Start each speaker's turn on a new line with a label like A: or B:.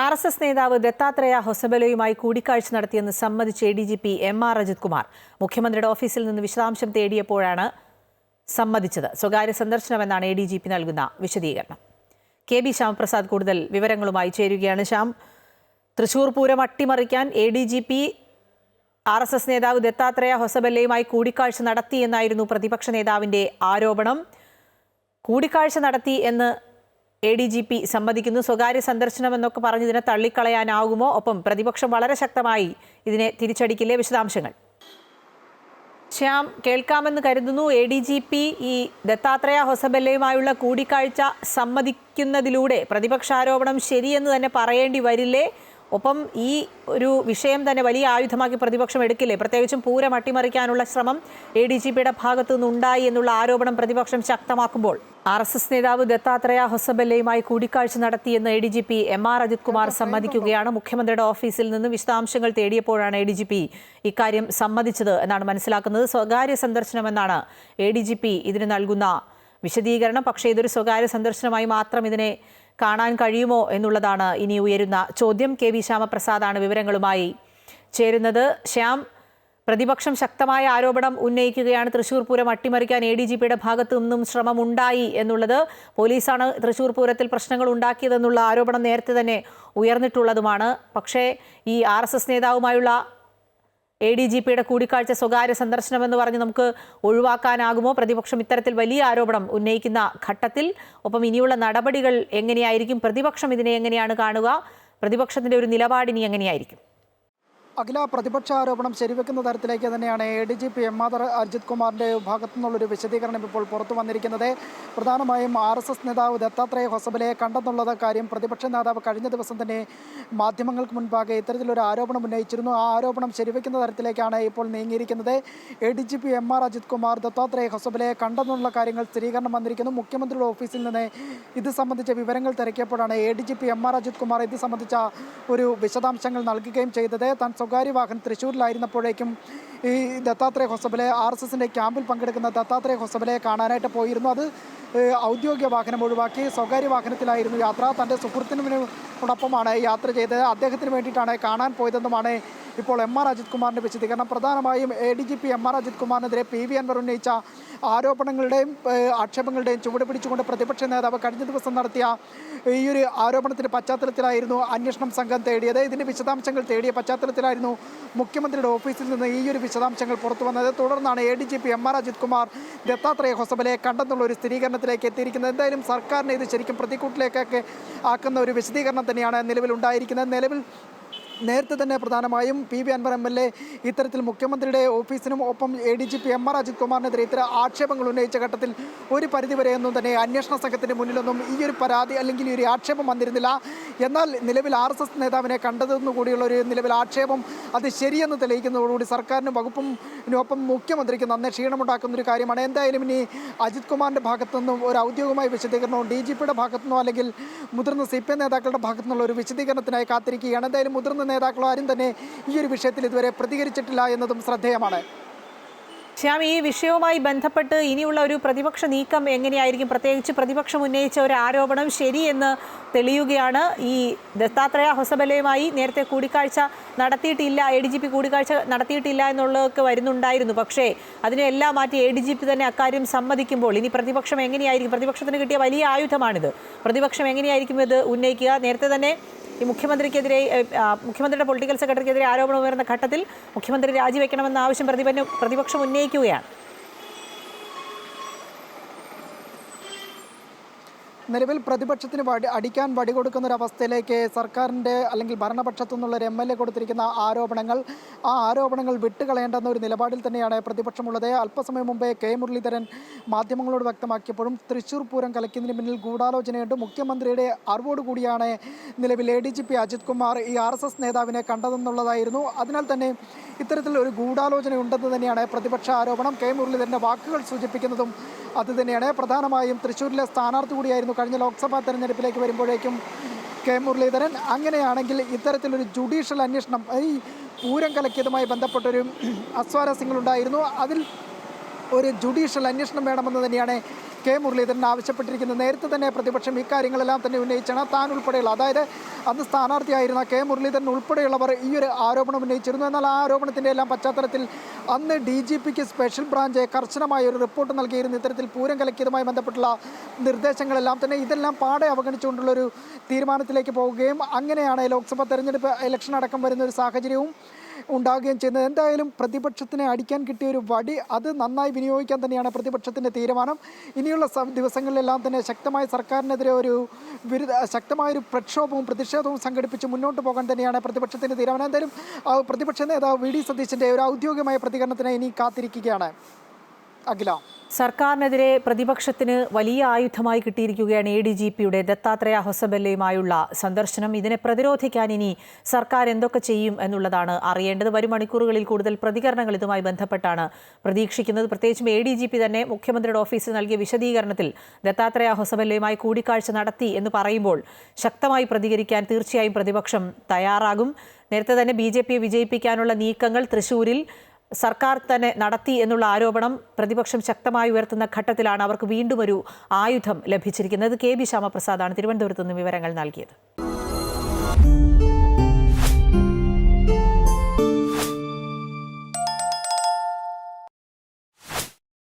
A: R S S നേതാവ് ദത്താത്രേയ ഹൊസബലയുമായി കൂടിക്കാഴ്ച നടത്തിയെന്ന് സമ്മതിച്ച് A D G P M R Ajit Kumar മുഖ്യമന്ത്രിയുടെ ഓഫീസിൽ നിന്ന് വിശദാംശം തേടിയപ്പോഴാണ് സമ്മതിച്ചത്. സ്വകാര്യ സന്ദർശനമെന്നാണ് എ ഡി ജി പി നൽകുന്ന വിശദീകരണം. കെ ബി ശ്യാമപ്രസാദ് കൂടുതൽ വിവരങ്ങളുമായി ചേരുകയാണ്. ശ്യാം തൃശൂർ പൂരം അട്ടിമറിക്കാൻ A D G P R S S നേതാവ് ദത്താത്രേയ ഹൊസബല്ലയുമായി കൂടിക്കാഴ്ച നടത്തി എന്നായിരുന്നു പ്രതിപക്ഷ നേതാവിന്റെ ആരോപണം. കൂടിക്കാഴ്ച നടത്തി എന്ന് എ ഡി ജി പി സമ്മതിക്കുന്നു. സ്വകാര്യ സന്ദർശനം എന്നൊക്കെ പറഞ്ഞ് ഇതിനെ തള്ളിക്കളയാനാകുമോ? ഒപ്പം പ്രതിപക്ഷം വളരെ ശക്തമായി ഇതിനെ തിരിച്ചടിക്കില്ലേ? വിശദാംശങ്ങൾ. ശ്യാം കേൾക്കാമെന്ന് കരുതുന്നു. എ ഡി ജി പി ഈ ദത്താത്രേയ ഹൊസബല്ലയുമായുള്ള കൂടിക്കാഴ്ച സമ്മതിക്കുന്നതിലൂടെ പ്രതിപക്ഷാരോപണം ശരിയെന്ന് തന്നെ പറയേണ്ടി വരില്ലേ? ഒപ്പം ഈ ഒരു വിഷയം തന്നെ വലിയ ആയുധമാക്കി പ്രതിപക്ഷം എടുക്കില്ലേ? പ്രത്യേകിച്ചും പൂരം അട്ടിമറിക്കാനുള്ള ശ്രമം എ ഡി ജി പിയുടെ ഭാഗത്തു നിന്നുണ്ടായി എന്നുള്ള ആരോപണം പ്രതിപക്ഷം ശക്തമാക്കുമ്പോൾ. ആർ എസ് എസ് നേതാവ് ദത്താത്രേയ ഹൊസബല്ലയുമായി കൂടിക്കാഴ്ച നടത്തിയെന്ന് A D G P M R Ajit Kumar സമ്മതിക്കുകയാണ്. മുഖ്യമന്ത്രിയുടെ ഓഫീസിൽ നിന്ന് വിശദാംശങ്ങൾ തേടിയപ്പോഴാണ് എ ഡി ജി പി ഇക്കാര്യം സമ്മതിച്ചത് എന്നാണ് മനസ്സിലാക്കുന്നത്. സ്വകാര്യ സന്ദർശനമെന്നാണ് എ ഡി ജി പി ഇതിന് നൽകുന്ന വിശദീകരണം. പക്ഷേ ഇതൊരു സ്വകാര്യ സന്ദർശനമായി മാത്രം ഇതിനെ കാണാൻ കഴിയുമോ എന്നുള്ളതാണ് ഇനി ഉയരുന്ന ചോദ്യം. കെ വി ശ്യാമപ്രസാദാണ് വിവരങ്ങളുമായി ചേരുന്നത്. ശ്യാം പ്രതിപക്ഷം ശക്തമായ ആരോപണം ഉന്നയിക്കുകയാണ്. തൃശൂർ പൂരം അട്ടിമറിക്കാൻ എ ഡി ജി പിയുടെ ഭാഗത്തു നിന്നും ശ്രമമുണ്ടായി എന്നുള്ളത് പോലീസാണ് തൃശൂർ പൂരത്തിൽ പ്രശ്നങ്ങൾ ഉണ്ടാക്കിയതെന്നുള്ള ആരോപണം നേരത്തെ തന്നെ ഉയർന്നിട്ടുള്ളതുമാണ്. പക്ഷേ ഈ ആർ എസ് എസ് നേതാവുമായുള്ള എ ഡി ജി പിയുടെ കൂടിക്കാഴ്ച സ്വകാര്യ സന്ദർശനമെന്ന് പറഞ്ഞ് നമുക്ക് ഒഴിവാക്കാനാകുമോ? പ്രതിപക്ഷം ഇത്തരത്തിൽ വലിയ ആരോപണം ഉന്നയിക്കുന്ന ഘട്ടത്തിൽ. ഒപ്പം ഇനിയുള്ള നടപടികൾ എങ്ങനെയായിരിക്കും? പ്രതിപക്ഷം ഇതിനെ എങ്ങനെയാണ് കാണുക? പ്രതിപക്ഷത്തിന്റെ ഒരു നിലപാടിനി എങ്ങനെയായിരിക്കും?
B: അഖില പ്രതിപക്ഷ ആരോപണം ശരിവെക്കുന്ന തരത്തിലേക്ക് തന്നെയാണ് A D G P M R Ajit കുമാറിന്റെ ഭാഗത്തു നിന്നുള്ളൊരു വിശദീകരണം ഇപ്പോൾ പുറത്തു വന്നിരിക്കുന്നത്. പ്രധാനമായും ആർ എസ് എസ് നേതാവ് ദത്താത്രേയ ഹൊസബലയെ കണ്ടെന്നുള്ളത് കാര്യം പ്രതിപക്ഷ നേതാവ് കഴിഞ്ഞ ദിവസം തന്നെ മാധ്യമങ്ങൾക്ക് മുൻപാകെ ഇത്തരത്തിലൊരു ആരോപണം ഉന്നയിച്ചിരുന്നു. ആ ആരോപണം ശരിവെക്കുന്ന തരത്തിലേക്കാണ് ഇപ്പോൾ നീങ്ങിയിരിക്കുന്നത്. A D G P M R Ajit Kumar Dattatreya ഹൊസബലയെ കണ്ടെന്നുള്ള കാര്യങ്ങൾ സ്ഥിരീകരണം വന്നിരിക്കുന്നു. മുഖ്യമന്ത്രിയുടെ ഓഫീസിൽ നിന്ന് ഇത് സംബന്ധിച്ച വിവരങ്ങൾ തിരക്കിയപ്പോഴാണ് A D G P M R Ajit Kumar ഇത് സംബന്ധിച്ച ഒരു വിശദാംശങ്ങൾ നൽകുകയും ചെയ്തത്. താൻ സ്വകാര്യ വാഹനം തൃശ്ശൂരിലായിരുന്നപ്പോഴേക്കും ഈ ദത്താത്രേയ ഹൊസബലെ ആർ എസ് എസിന്റെ ക്യാമ്പിൽ പങ്കെടുക്കുന്ന ദത്താത്രേയ ഹൊസബലയെ കാണാനായിട്ട് പോയിരുന്നു. അത് ഔദ്യോഗിക വാഹനം ഒഴിവാക്കി സ്വകാര്യ വാഹനത്തിലായിരുന്നു യാത്ര. തന്റെ സുഹൃത്തിനോടൊപ്പമാണ് യാത്ര ചെയ്തത്. അദ്ദേഹത്തിന് വേണ്ടിയിട്ടാണ് കാണാൻ പോയതെന്നുമാണ് ഇപ്പോൾ എം ആർ അജിത് കുമാറിന്റെ വിശദീകരണം. പ്രധാനമായും A D G P M R Ajith കുമാറിനെതിരെ P V Anvar ഉന്നയിച്ച ആരോപണങ്ങളുടെയും ആക്ഷേപങ്ങളുടെയും ചുവട് പിടിച്ചുകൊണ്ട് പ്രതിപക്ഷ നേതാവ് കഴിഞ്ഞ ദിവസം നടത്തിയ ഈ ഒരു ആരോപണത്തിന്റെ പശ്ചാത്തലത്തിലായിരുന്നു അന്വേഷണം സംഘം തേടിയത്. ഇതിന്റെ വിശദാംശങ്ങൾ തേടിയ പശ്ചാത്തലത്തിലായിരുന്നു മുഖ്യമന്ത്രിയുടെ ഓഫീസിൽ നിന്ന് ഈ ഒരു വിശദാംശങ്ങൾ പുറത്തു വന്നത്. തുടർന്നാണ് A D G P M R Ajit Kumar Dattatreya ഹൊസബലയെ കണ്ടെന്നുള്ള ഒരു സ്ഥിരീകരണത്തിലേക്ക് എത്തിയിരിക്കുന്നത്. എന്തായാലും സർക്കാരിനെ ഇത് ശരിക്കും പ്രതിക്കൂട്ടിലേക്കൊക്കെ ആക്കുന്ന ഒരു വിശദീകരണം തന്നെയാണ് നിലവിൽ ഉണ്ടായിരിക്കുന്നത് നിലവിൽ നേരത്തെ തന്നെ പ്രധാനമായും P V Anvar M L A ഇത്തരത്തിൽ മുഖ്യമന്ത്രിയുടെ ഓഫീസിനും ഒപ്പം A D G P M R Ajit കുമാറിനെതിരെ ഇത്തരം ആക്ഷേപങ്ങൾ ഉന്നയിച്ച ഘട്ടത്തിൽ ഒരു പരിധിവരെയൊന്നും തന്നെ അന്വേഷണ സംഘത്തിന് മുന്നിലൊന്നും ഈ ഒരു പരാതി അല്ലെങ്കിൽ ഈ ഒരു ആക്ഷേപം വന്നിരുന്നില്ല. എന്നാൽ നിലവിൽ ആർ എസ് എസ് നേതാവിനെ കണ്ടതെന്നുകൂടിയുള്ള ഒരു നിലവിൽ ആക്ഷേപം അത് ശരിയെന്ന് തെളിയിക്കുന്നതോടുകൂടി സർക്കാരിനും വകുപ്പും ഒപ്പം മുഖ്യമന്ത്രിക്ക് നന്നേ ക്ഷീണമുണ്ടാക്കുന്ന ഒരു കാര്യമാണ്. എന്തായാലും ഇനി അജിത് കുമാറിന്റെ ഭാഗത്തു നിന്നും ഒരു ഔദ്യോഗികമായ വിശദീകരണവും ഡി ജി പിയുടെ ഭാഗത്തു നിന്നോ അല്ലെങ്കിൽ മുതിർന്ന സി പി നേതാക്കളുടെ ഭാഗത്തു നിന്നുള്ള ഒരു വിശദീകരണത്തിനായി കാത്തിരിക്കുകയാണ്. എന്തായാലും മുതിർന്ന നേതാക്കളോ ആരും തന്നെ ഈ ഒരു വിഷയത്തിൽ ഇതുവരെ പ്രതികരിച്ചിട്ടില്ല എന്നതും ശ്രദ്ധേയമാണ്.
A: ശ്യാം ഈ വിഷയവുമായി ബന്ധപ്പെട്ട് ഇനിയുള്ള ഒരു പ്രതിപക്ഷ നീക്കം എങ്ങനെയായിരിക്കും? പ്രത്യേകിച്ച് പ്രതിപക്ഷം ഉന്നയിച്ച ഒരു ആരോപണം ശരിയെന്ന് തെളിയുകയാണ് ഈ ദത്താത്രേയ ഹൊസബലയുമായി നേരത്തെ കൂടിക്കാഴ്ച നടത്തിയിട്ടില്ല എ ഡി ജി പി കൂടിക്കാഴ്ച നടത്തിയിട്ടില്ല എന്നുള്ളതൊക്കെ വരുന്നുണ്ടായിരുന്നു. പക്ഷേ അതിനെല്ലാം മാറ്റി എ ഡി ജി പി തന്നെ അക്കാര്യം സമ്മതിക്കുമ്പോൾ ഇനി പ്രതിപക്ഷം എങ്ങനെയായിരിക്കും? പ്രതിപക്ഷത്തിന് കിട്ടിയ വലിയ ആയുധമാണിത്. പ്രതിപക്ഷം എങ്ങനെയായിരിക്കും ഇത് ഉന്നയിക്കുക? നേരത്തെ തന്നെ ഈ മുഖ്യമന്ത്രിക്കെതിരെ മുഖ്യമന്ത്രിയുടെ പൊളിറ്റിക്കൽ സെക്രട്ടറിക്കെതിരെ ആരോപണം ഉയർന്ന ഘട്ടത്തിൽ മുഖ്യമന്ത്രി രാജിവെക്കണമെന്ന ആവശ്യം പ്രതിപക്ഷം ഉന്നയിക്കുകയാണ്.
B: നിലവിൽ പ്രതിപക്ഷത്തിന് വടി അടിക്കാൻ വടി കൊടുക്കുന്ന ഒരു അവസ്ഥയിലേക്ക് സർക്കാരിന്റെ അല്ലെങ്കിൽ ഭരണപക്ഷത്തു നിന്നുള്ള ഒരു എം എൽ എ കൊടുത്തിരിക്കുന്ന ആരോപണങ്ങൾ ആ ആരോപണങ്ങൾ വിട്ടുകളയേണ്ടെന്ന ഒരു നിലപാടിൽ തന്നെയാണ് പ്രതിപക്ഷമുള്ളത്. അല്പസമയം മുമ്പേ കെ. മുരളീധരൻ മാധ്യമങ്ങളോട് വ്യക്തമാക്കിയപ്പോഴും തൃശൂർ പൂരം കലയ്ക്കുന്നതിന് പിന്നിൽ ഗൂഢാലോചനയുണ്ട്. മുഖ്യമന്ത്രിയുടെ അറിവോടുകൂടിയാണ് നിലവിൽ A D G P Ajit Kumar ഈ ആർ എസ് എസ് നേതാവിനെ കണ്ടതെന്നുള്ളതായിരുന്നു. അതിനാൽ തന്നെ ഇത്തരത്തിൽ ഒരു ഗൂഢാലോചന ഉണ്ടെന്ന് തന്നെയാണ് പ്രതിപക്ഷ ആരോപണം. കെ. മുരളീധരന്റെ വാക്കുകൾ സൂചിപ്പിക്കുന്നതും അത് തന്നെയാണ്. പ്രധാനമായും തൃശ്ശൂരിലെ സ്ഥാനാർത്ഥി കൂടിയായിരുന്നു കഴിഞ്ഞ ലോക്സഭാ തെരഞ്ഞെടുപ്പിലേക്ക് വരുമ്പോഴേക്കും കെ മുരളീധരൻ. അങ്ങനെയാണെങ്കിൽ ഇത്തരത്തിലൊരു ജുഡീഷ്യൽ അന്വേഷണം ഈ പൂരം കലക്കിയതുമായി ബന്ധപ്പെട്ടൊരു അസ്വാരസ്യങ്ങളുണ്ടായിരുന്നു. അതിൽ ഒരു ജുഡീഷ്യൽ അന്വേഷണം വേണമെന്ന് തന്നെയാണ് കെ മുരളീധരൻ ആവശ്യപ്പെട്ടിരിക്കുന്നത്. നേരത്തെ തന്നെ പ്രതിപക്ഷം ഇക്കാര്യങ്ങളെല്ലാം തന്നെ ഉന്നയിച്ചാണ് താൻ ഉൾപ്പെടെയുള്ള അതായത് അന്ന് സ്ഥാനാർത്ഥിയായിരുന്ന കെ മുരളീധരൻ ഉൾപ്പെടെയുള്ളവർ ഈ ഒരു ആരോപണം ഉന്നയിച്ചിരുന്നു. എന്നാൽ ആ ആരോപണത്തിന്റെ എല്ലാം പശ്ചാത്തലത്തിൽ അന്ന് ഡി ജി പിക്ക് സ്പെഷ്യൽ ബ്രാഞ്ച് കർശനമായ ഒരു റിപ്പോർട്ട് നൽകിയിരുന്നു. ഇത്തരത്തിൽ പൂരം കലക്കിയതുമായി ബന്ധപ്പെട്ടുള്ള നിർദ്ദേശങ്ങളെല്ലാം തന്നെ ഇതെല്ലാം പാടെ അവഗണിച്ചുകൊണ്ടുള്ളൊരു തീരുമാനത്തിലേക്ക് പോവുകയും അങ്ങനെയാണ് ലോക്സഭാ തെരഞ്ഞെടുപ്പ് ഇലക്ഷൻ അടക്കം വരുന്ന ഒരു സാഹചര്യവും ഉണ്ടാകുകയും ചെയ്യുന്നത്. എന്തായാലും പ്രതിപക്ഷത്തിനെ അടിക്കാൻ കിട്ടിയ ഒരു വടി അത് നന്നായി വിനിയോഗിക്കാൻ തന്നെയാണ് പ്രതിപക്ഷത്തിന്റെ തീരുമാനം. ഇനിയുള്ള ദിവസങ്ങളിലെല്ലാം തന്നെ ശക്തമായ സർക്കാരിനെതിരെ ഒരു വിരുദ്ധ ശക്തമായൊരു പ്രക്ഷോഭവും പ്രതിഷേധവും സംഘടിപ്പിച്ച് മുന്നോട്ട് പോകാൻ തന്നെയാണ് പ്രതിപക്ഷത്തിന്റെ തീരുമാനം. എന്തായാലും പ്രതിപക്ഷ നേതാവ് വി. ഡി. സതീശന്റെ ഒരു ഔദ്യോഗികമായ പ്രതികരണത്തിന് ഇനി കാത്തിരിക്കുകയാണ്. അഖില.
A: സർക്കാരിനെതിരെ പ്രതിപക്ഷത്തിന് വലിയ ആയുധമായി കിട്ടിയിരിക്കുകയാണ് എ ഡി ജി പിയുടെ ദത്താത്രേയ ഹൊസബല്ലയുമായുള്ള സന്ദർശനം. ഇതിനെ പ്രതിരോധിക്കാൻ ഇനി സർക്കാർ എന്തൊക്കെ ചെയ്യും എന്നുള്ളതാണ് അറിയേണ്ടത്. വരും മണിക്കൂറുകളിൽ കൂടുതൽ പ്രതികരണങ്ങൾ ഇതുമായി ബന്ധപ്പെട്ടാണ് പ്രതീക്ഷിക്കുന്നത്. പ്രത്യേകിച്ചും എ ഡി ജി പി തന്നെ മുഖ്യമന്ത്രിയുടെ ഓഫീസിൽ നൽകിയ വിശദീകരണത്തിൽ ദത്താത്രേയ ഹൊസബല്ലയുമായി കൂടിക്കാഴ്ച നടത്തി എന്ന് പറയുമ്പോൾ ശക്തമായി പ്രതികരിക്കാൻ തീർച്ചയായും പ്രതിപക്ഷം തയ്യാറാകും. നേരത്തെ തന്നെ ബി ജെ പിയെ വിജയിപ്പിക്കാനുള്ള നീക്കങ്ങൾ തൃശൂരിൽ സർക്കാർ തന്നെ നടത്തി എന്നുള്ള ആരോപണം പ്രതിപക്ഷം ശക്തമായി ഉയർത്തുന്ന ഘട്ടത്തിലാണ് അവർക്ക് വീണ്ടും ഒരു ആയുധം ലഭിച്ചിരിക്കുന്നത്. കെ. ബി. ശ്യാമപ്രസാദാണ് തിരുവനന്തപുരത്ത് നിന്ന് വിവരങ്ങൾ നൽകിയത്.